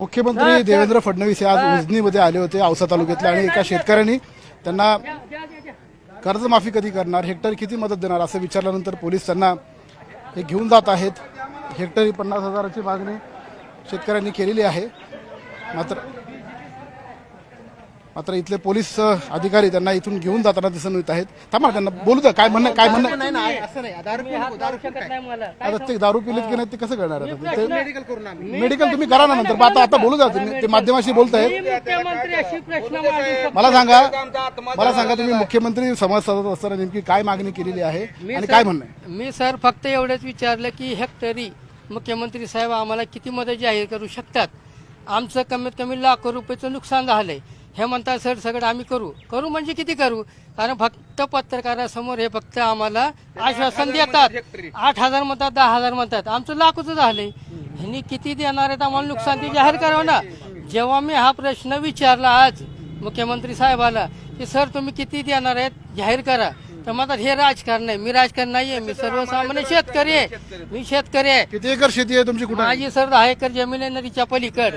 मुख्यमंत्री देवेंद्र फडणवीस हे आज उजनीमध्ये आले होते औसा तालुक्यातल्या आणि एका शेतकऱ्यांनी त्यांना कर्जमाफी कधी करणार हेक्टर किती मदत देणार असं विचारल्यानंतर पोलीस त्यांना हे घेऊन जात आहेत. हेक्टरी पन्नास हजाराची मागणी शेतकऱ्यांनी केलेली आहे. मात्र मात्र इथले पोलीस अधिकारी त्यांना इथून घेऊन जाताना दिसून येत आहेत. थांबा त्यांना बोलू द्या. काय म्हणणं काय म्हणणं नाही नाही असं नाही. दारू पिऊन दारू पिऊन काय? आता ते दारू पिलेत की नाही ते कसं करणार आता? ते मेडिकल करून आम्ही. मेडिकल तुम्ही करा ना नंतर. पण आता आता बोलू द्या तुम्ही. ते माध्यमाशी बोलतायत मुख्यमंत्री अशी प्रश्न मांडू शकतो. मला सांगा. मला सांगा तुम्ही मुख्यमंत्री संवाद साधत असताना नेमकी काय मागणी केलेली आहे आणि काय म्हणणं आहे? मी सर फक्त एवढंच विचारलं की हेक्टरी मुख्यमंत्री साहेब आम्हाला किती मदत जाहीर करू शकतात? आमचं कमीत कमी लाखो रुपयाचं नुकसान झालंय. हे म्हणतात सर सगळं आम्ही करू. करू म्हणजे किती करू? कारण फक्त पत्रकारासमोर हे फक्त आम्हाला आश्वासन देतात. आठ हजार म्हणतात दहा हजार म्हणतात. आमचं लाखोचं झालंय. ह्यांनी किती देणार आहेत आम्हाला नुकसान ते जाहीर करावं ना. जेव्हा मी हा प्रश्न विचारला आज मुख्यमंत्री साहेबाला की सर तुम्ही किती देणार आहेत? जाहीर करा. तर म्हणतात हे राजकारण आहे मी राजकारण नाहीये. मी सर्वसामान्य शेतकरी आहे. मी शेतकरी आहे. किती एकर शेती आहे तुमची कुठं? माझी सर दहा एकर जमीन आहे नदीच्या पलीकड.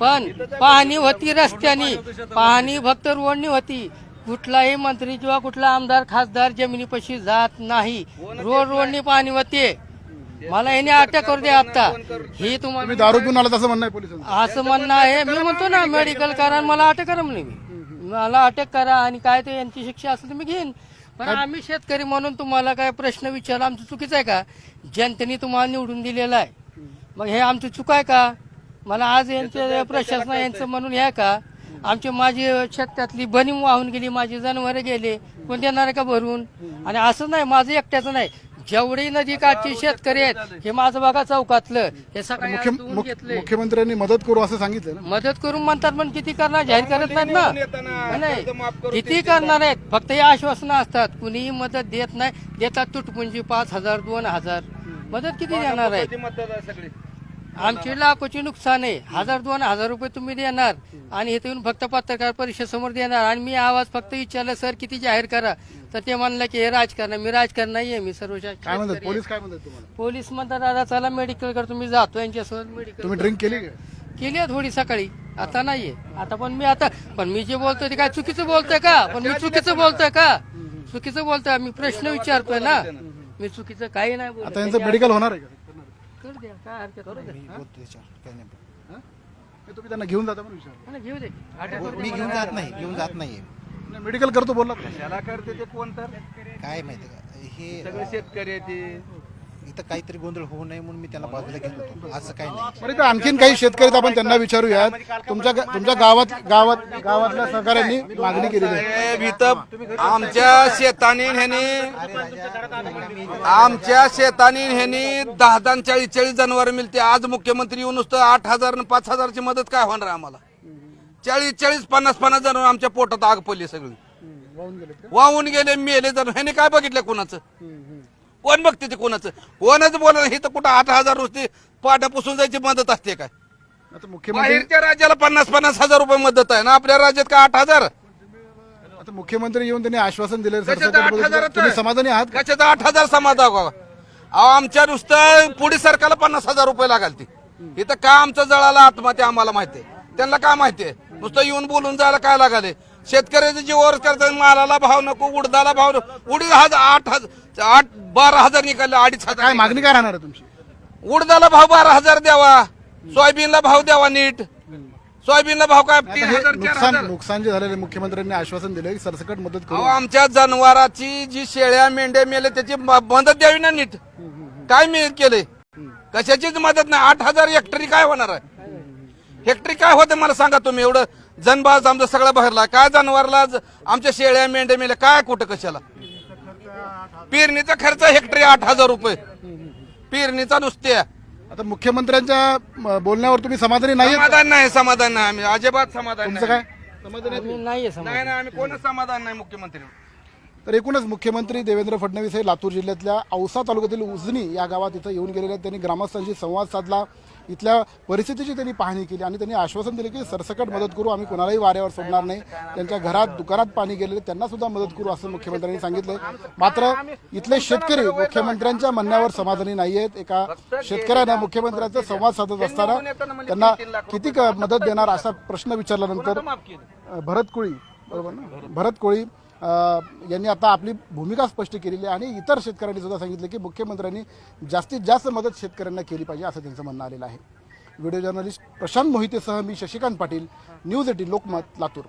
पण पाहणी होती रस्त्यानी. पाहणी फक्त रोडनी होती. कुठलाही मंत्री किंवा कुठला आमदार खासदार जमिनीपाशी जात नाही. रोड रोडनी पाहणी होते. मला याने अटक करू दे आता. ही तुम्हाला तुम्ही दारू पिऊन आला असं म्हणणं आहे पोलिसांचं. असं म्हणणं आहे. मी म्हणतो ना मेडिकल करा आणि मला अटक करा म्हणे मी. मला अटक करा आणि काय ते यांची शिक्षा असेल तर मी घेईन. पण आम्ही शेतकरी म्हणून तुम्हाला काय प्रश्न विचारला आमचं चुकीचं आहे का? जनतेने तुम्हाला निवडून दिलेलं आहे. मग हे आमचं चूक आहे का? मला आज यांचे प्रशासन यांचं म्हणून हे आहे का? आमची माझी शेतातली बनी वाहून गेली माझी जनावरं गेले. कोण देणार आहे का भरून? आणि असं नाही माझं एकट्याचं नाही. जेवढी नदी काठची शेतकरी आहेत हे माझं बघा चौकातलं. हे सगळं मुख्य- धुवून मुख्य- घेतलंय. मुख्यमंत्र्यांनी मदत करू असं सांगितलं ना? मदत करून म्हणतात पण किती करणार? जाहीर करत नाहीत ना? नाही किती करणार आहेत? फक्त हे आश्वासनं असतात. कुणीही मदत देत नाही. देतात तुटपुंजी पाच हजार दोन हजार. मदत किती देणार आहेत? आमची लाखोची नुकसान आहे. हजार दोन हजार रुपये तुम्ही देणार आणि इथे येऊन फक्त पत्रकार परिषद समोर देणार. आणि मी आवाज फक्त विचारला सर किती जाहीर करा? तर ते म्हणलं की हे राजकारण आहे. मी राजकारण नाहीये मी सर्व काय म्हणतात? पोलीस काय म्हणतात तुम्हाला? पोलीस म्हणतात दादा चला मेडिकल कर तुम्ही जातो यांच्यासोबत मेडिकल तुम्ही ड्रिंक केली का? केली आहे थोडी सकाळी. आता नाहीये. आता पण मी आता पण मी जे बोलतोय ते काय चुकीचं बोलतोय का? पण मी चुकीचं बोलतोय का? चुकीचं बोलतोय. मी प्रश्न विचारतोय ना. मी चुकीचं काही नाही बोलत. आता यांचं मेडिकल होणार आहे का? करू द्या काय हरकत नाही. हा? हे? तुम्ही त्यांना घेऊन जाता म्हणून विचार हा घेऊ दे. अटक करू मी घेऊन जात नाही घेऊन जात नाहीये मेडिकल करतो बोलला त्याला करते ते कोण तर? काय माहिती का? हे सगळे शेतकरी आहे ते. इथं काहीतरी गोंधळ होऊ नये म्हणून मी त्याला बाजूला घेत होतो. असं काही नाही. बरं इथं आणखीन काही शेतकरी आपण त्यांना विचारूयात. तुमच्या गा- तुमच्या गावात गावात गावातल्या सहकाऱ्यांनी मागणी केलेली आहे. साहेब, इथं आमच्या शेतानी ह्यानी आमच्या शेतानी ह्यानी दहा दहा चाळीस चाळीस जनावर मिळते. आज मुख्यमंत्री येऊन नुसतं आठ हजार आणि पाच हजारची मदत काय होणार आहे आम्हाला? चाळीस चाळीस पन्नास पन्नास जनावर आमच्या पोटात आग पडली सगळी. वाहून गेले मेले जण ह्याने काय बघितलं कोणाचं? कोण बघते ते कोणाचं? कोणाचं बोला हे तर कुठं आठ हजार रुपये पाट्या पुसून जायची मदत असते काय? आता मुख्यमंत्री बाहेरच्या राज्याला पन्नास पन्नास हजार रुपये मदत आहे. ना आपल्या राज्यात का आठ हजार? आता मुख्यमंत्री येऊन त्यांनी आश्वासन दिले. आठ हजाराचं? तुम्ही समाधानी आहात? का? कशाचं आठ हजार समाधान का अहो आमच्या नुसतं पुढे सरकारला पन्नास हजार रुपये लागाल ती. इथं का आमचं जळाला आत्महत्या आम्हाला माहितीये त्यांना काय माहितीये नुसतं येऊन बोलून जायला काय लागाले? शेतकऱ्याचे जीवावर करतात मालाला भाव नको उडदाला भाव नको. उडीद हजार आठ हजार आठ बारा हजार निघाले अडीच हजार. काय मागणी काय राहणार आहे तुमची? उडदाला भाव बारा हजार द्यावा. सोयाबीनला भाव द्यावा नीट. सोयाबीनला भाव काय? तीन हे हजार चार नुकसान हजार. नुकसान जे झालेले मुख्यमंत्र्यांनी आश्वासन दिले सरसकट मदत अहो करू आमच्या जनावराची जी शेळ्या मेंढ्या मेले त्याची म- मदत द्यावी ना नीट. काय मी केले कशाचीच मदत नाही. आठ हजार हेक्टरी काय होणार आहे? हेक्टरी काय होते मला सांगा तुम्ही? एवढं जनबाज आमचं सगळं भरला काय जनावरला ज- आमच्या शेळ्या मेंढ्या मेल्या? काय कुठं कशाला? पेरणीचा खर्च हेक्टरी आठ हजार रुपये. पेरणीचा नुसत्या. आता मुख्यमंत्र्यांच्या बोलण्यावर तुम्ही समाधानी नाही आहेत? समाधान नाही समाधान नाही आम्ही. अजिबात समाधान तुमचं नाही. काय? समाधानी आहेत? आम्ही नाहीये समज नाही ना आम्ही कोणच समाधान नाही मुख्यमंत्री. तर एकूणच मुख्यमंत्री देवेंद्र फडणवीस हे लातूर जिल्ह्यातल्या औसा तालुक्यातील उजनी या गावात इथं येऊन गेलेले आहेत. त्यांनी ग्रामस्थांशी संवाद साधला. इथल्या परिस्थितीची त्यांनी पाहणी केली आणि त्यांनी आश्वासन दिले की सरसकट मदत करू आम्ही कोणालाही वाऱ्यावर सोडणार नाही. त्यांच्या घरात दुकानात पाणी गेलेले त्यांना सुद्धा मदत करू असं मुख्यमंत्र्यांनी सांगितलं. मात्र इथले शेतकरी मुख्यमंत्र्यांच्या म्हणण्यावर समाधानी नाही आहेत एका शेतकऱ्यानं मुख्यमंत्र्यांचा संवाद साधत असताना त्यांना किती क- मदत देणार असा प्रश्न विचारल्यानंतर भरत कोळी बरोबर ना? भरत कोळी यांनी आता आपली भूमिका स्पष्ट केलेली आहे आणि इतर शेतकऱ्यांनी सुद्धा सांगितलं की मुख्यमंत्र्यांनी जास्तीत जास्त मदत शेतकऱ्यांना केली पाहिजे असं त्यांचं म्हणणं आलेलं आहे. व्हिडिओ जर्नलिस्ट प्रशांत मोहितेसह मी शशिकांत पाटील न्यूज एटीन लोकमत लातूर.